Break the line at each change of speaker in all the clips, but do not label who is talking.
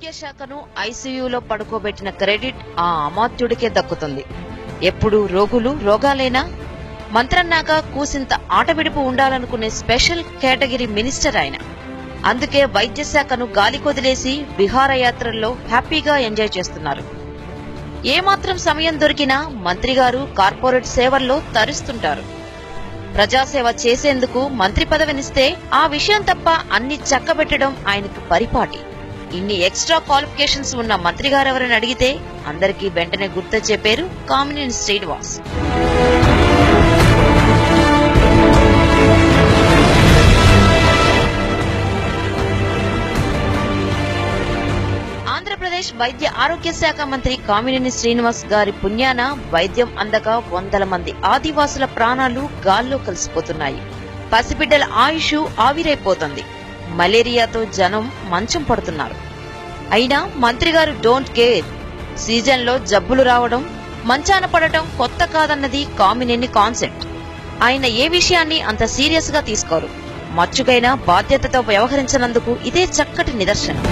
ఆరోగ్య శాఖను ఐసీయూలో పడుకోబెట్టిన క్రెడిట్ ఆ అమాత్యుడికే దక్కుతుంది. ఎప్పుడు రోగులు రోగాలేనా? మంత్రన్నాక కూసింత ఆటవిడుపు ఉండాలనుకునే స్పెషల్ కేటగిరీ మినిస్టర్ ఆయన. అందుకే వైద్య శాఖను గాలికొదిలేసి విహారయాత్రల్లో హ్యాపీగా ఎంజాయ్ చేస్తున్నారు. ఏమాత్రం సమయం దొరికినా మంత్రిగారు కార్పొరేట్ సేవల్లో తరుస్తుంటారు. ప్రజాసేవ చేసేందుకు మంత్రి పదవినిస్తే ఆ విషయం తప్ప అన్ని చక్కబెట్టడం ఆయనకు పరిపాటి. ఇన్ని ఎక్స్ట్రా క్వాలిఫికేషన్స్ ఉన్న మంత్రి గారెవరని అడిగితే అందరికీ వెంటనే గుర్తొచ్చే పేరు కామినేని శ్రీనివాస్. ఆంధ్రప్రదేశ్ వైద్య ఆరోగ్య శాఖ మంత్రి కామినేని శ్రీనివాస్ గారి పుణ్యాన వైద్యం అందక వందల మంది ఆదివాసుల ప్రాణాలు గాల్లో కలిసిపోతున్నాయి. పసిబిడ్డల ఆయుష్ ఆవిరైపోతుంది. మలేరియాతో జనం మంచం పడుతున్నారు. అయినా మంత్రి గారు డోంట్ కేర్ సీజన్లో జబ్బులు రావడం మంచాన పడటం కొత్త కాదన్నది కామినేని కాన్సెప్ట్. ఆయన ఏ విషయాన్ని అంత సీరియస్గా తీసుకోరు? మచ్చుకైనా బాధ్యతతో వ్యవహరించినందుకు ఇదే చక్కటి నిదర్శనం.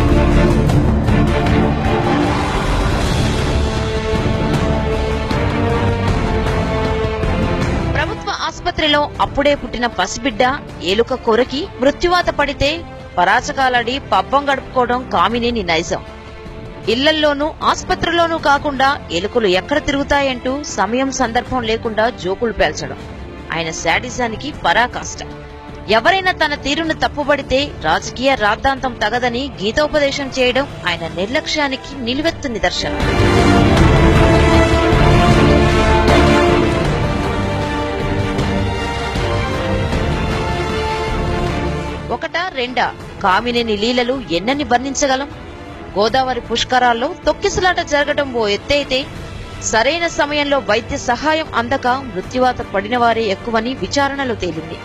ప్రభుత్వ ఆసుపత్రిలో అప్పుడే పుట్టిన పసిబిడ్డ ఏలుక కొరకి మృత్యువాత పడితే పరాచకాలాడి పబ్బం గడుపుకోవడం కామినేని నైజం ఇళ్ళల్లోనూ ఆసుపత్రిలోనూ కాకుండా ఎలుకలు ఎక్కడ తిరుగుతాయంటూ సమయం సందర్భం లేకుండా జోకులు పేల్చడం. ఆయన శాడిజానికి పరాకాష్ట. ఎవరైనా తన తీరును తప్పుబడితే రాజకీయ రాద్ధాంతం తగదని గీతోపదేశం చేయడం ఆయన నిర్లక్ష్యానికి నిలువెత్తు నిదర్శనం. ఒకటా రెండా? కామినేని లీలలు ఎన్నని వర్ణించగలం? గోదావరి పుష్కరాల్లో తొక్కిసలాట జరగడం ఓ ఎత్తైతే సరైన సమయంలో వైద్య సహాయం అందక మృత్యువాత పడిన వారే ఎక్కువని విచారణలో తేలింది.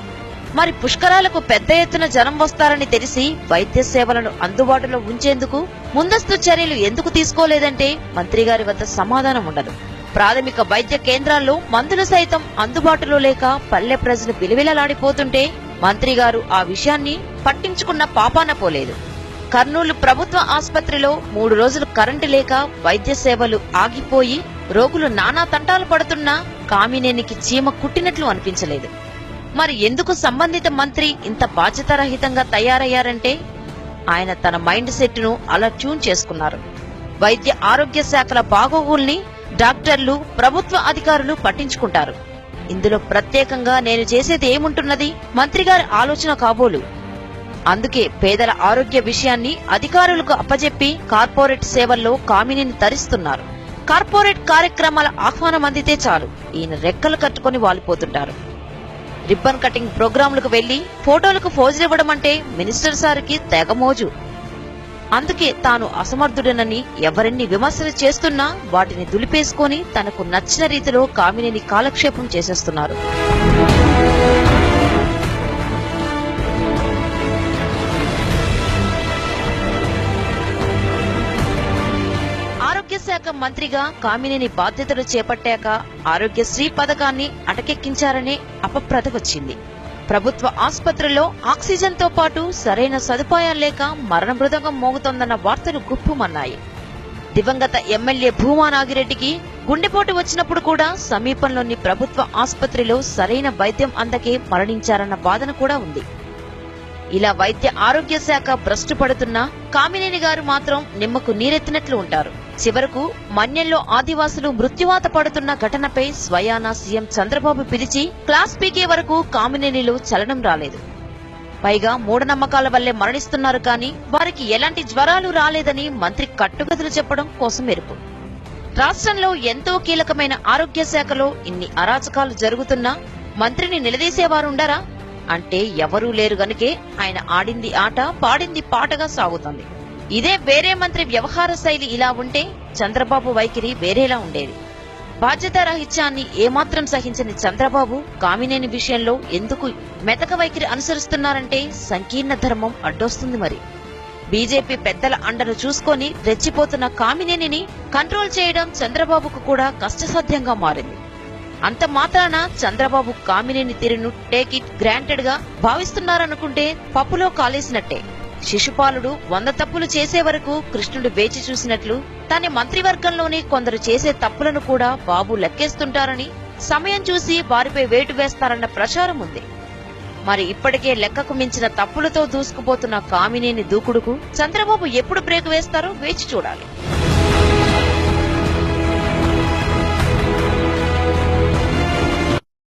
మరి పుష్కరాలకు పెద్ద ఎత్తున జనం వస్తారని తెలిసి వైద్య సేవలను అందుబాటులో ఉంచేందుకు ముందస్తు చర్యలు ఎందుకు తీసుకోలేదంటే మంత్రి గారి వద్ద సమాధానం ఉండదు. ప్రాథమిక వైద్య కేంద్రాల్లో మందులు సైతం అందుబాటులో లేక పల్లె ప్రజలు విలువిలలాడిపోతుంటే మంత్రి గారు ఆ విషయాన్ని పట్టించుకున్న పాపాన పోలేదు. కర్నూలు ప్రభుత్వ ఆసుపత్రిలో మూడు రోజులు కరెంటు లేక వైద్య సేవలు ఆగిపోయి రోగులు నానా తంటాలు పడుతున్నా కామినేనికి చీమ కుట్టినట్లు అనిపించలేదు. మరి ఎందుకు సంబంధిత మంత్రి ఇంత బాధ్యతారహితంగా తయారయ్యారంటే? ఆయన తన మైండ్ సెట్ను అలా ట్యూన్ చేసుకున్నారు. వైద్య ఆరోగ్య శాఖల బాగోగుల్ని డాక్టర్లు ప్రభుత్వ అధికారులు పట్టించుకుంటారు. ఇందులో ప్రత్యేకంగా నేను చేసేది ఏముంటున్నది? మంత్రిగారి ఆలోచన కాబోలు. అందుకే పేదల ఆరోగ్య విషయాన్ని అధికారులకు అప్పజెప్పి కార్పొరేట్ సేవల్లో కామినిని తరిస్తున్నారు. కార్పొరేట్ కార్యక్రమాల ఆహ్వానం అందితే చాలు. ఈయన రెక్కలు కట్టుకొని వాలిపోతుంటారు. రిబ్బన్ కటింగ్ ప్రోగ్రాంలకు వెళ్ళి ఫోటోలకు ఫోజులివ్వడం అంటే మినిస్టర్ సార్కి తెగమోజు అందుకే తాను అసమర్థుడనని ఎవరిని విమర్శలు చేస్తున్నా వాటిని దులిపేసుకొని తనకు నచ్చిన రీతిలో కామినేని కాలక్షేపం చేసేస్తున్నారు. శాఖ మంత్రిగా కామినేని బాధ్యతలు చేపట్టాక ఆరోగ్యశ్రీ పథకాన్ని అటకెక్కించారనే అపప్రద వచ్చింది. ప్రభుత్వ ఆసుపత్రుల్లో ఆక్సిజన్తో పాటు సరైన సదుపాయాలు లేక మరణ మృదంగం మోగుతోందన్న వార్తలు గుప్పుమన్నాయి. దివంగత ఎమ్మెల్యే భూమా నాగిరెడ్డికి గుండెపోటు వచ్చినప్పుడు కూడా సమీపంలోని ప్రభుత్వ ఆసుపత్రిలో సరైన వైద్యం అందకే మరణించారన్న వాదన కూడా ఉంది. ఇలా వైద్య ఆరోగ్య శాఖ భ్రష్టు పడుతున్నా కామినేని గారు మాత్రం నిమ్మకు నీరెత్తినట్లు ఉంటారు. చివరకు మన్యంలో ఆదివాసులు మృత్యువాత పడుతున్న ఘటనపై స్వయానా సీఎం చంద్రబాబు పిలిచి క్లాస్ పీకే వరకు కామినేనిలో చలనం రాలేదు. పైగా మూఢనమ్మకాల వల్లే మరణిస్తున్నారు కానీ వారికి ఎలాంటి జ్వరాలు రాలేదని మంత్రి కట్టుగదులు చెప్పడం కోసం మెరుపు. రాష్ట్రంలో ఎంతో కీలకమైన ఆరోగ్య శాఖలో ఇన్ని అరాచకాలు జరుగుతున్నా మంత్రిని నిలదీసేవారుండరా? అంటే ఎవరూ లేరు గనుకే ఆయన ఆడింది ఆట పాడింది పాటగా సాగుతోంది. ఇదే వేరే మంత్రి వ్యవహార శైలి ఇలా ఉంటే చంద్రబాబు వైఖరి వేరేలా ఉండేది. బాధ్యతారాహిత్యాన్ని ఏమాత్రం సహించని చంద్రబాబు కామినేని విషయంలో ఎందుకు మెతక వైఖరి అనుసరిస్తున్నారంటే సంకీర్ణ ధర్మం అడ్డొస్తుంది మరి. బీజేపీ పెద్దల అండను చూసుకొని రెచ్చిపోతున్న కామినేనిని కంట్రోల్ చేయడం చంద్రబాబుకు కూడా కష్టసాధ్యంగా మారింది. అంత మాత్రాన చంద్రబాబు కామినేని తీరును టేక్ ఇట్ గ్రాంటెడ్గా భావిస్తున్నారనుకుంటే పప్పులో కాలేసినట్టే. శిశుపాలుడు వంద తప్పులు చేసే వరకు కృష్ణుడు వేచి చూసినట్లు తన మంత్రివర్గంలోని కొందరు చేసే తప్పులను కూడా బాబు లెక్కేస్తుంటారని సమయం చూసి వారిపై వేటు వేస్తారన్న ప్రచారం ఉంది. మరి ఇప్పటికే లెక్కకు మించిన తప్పులతో దూసుకుపోతున్న కామినేని దూకుడుకు చంద్రబాబు ఎప్పుడు బ్రేక్ వేస్తారో వేచి చూడాలి.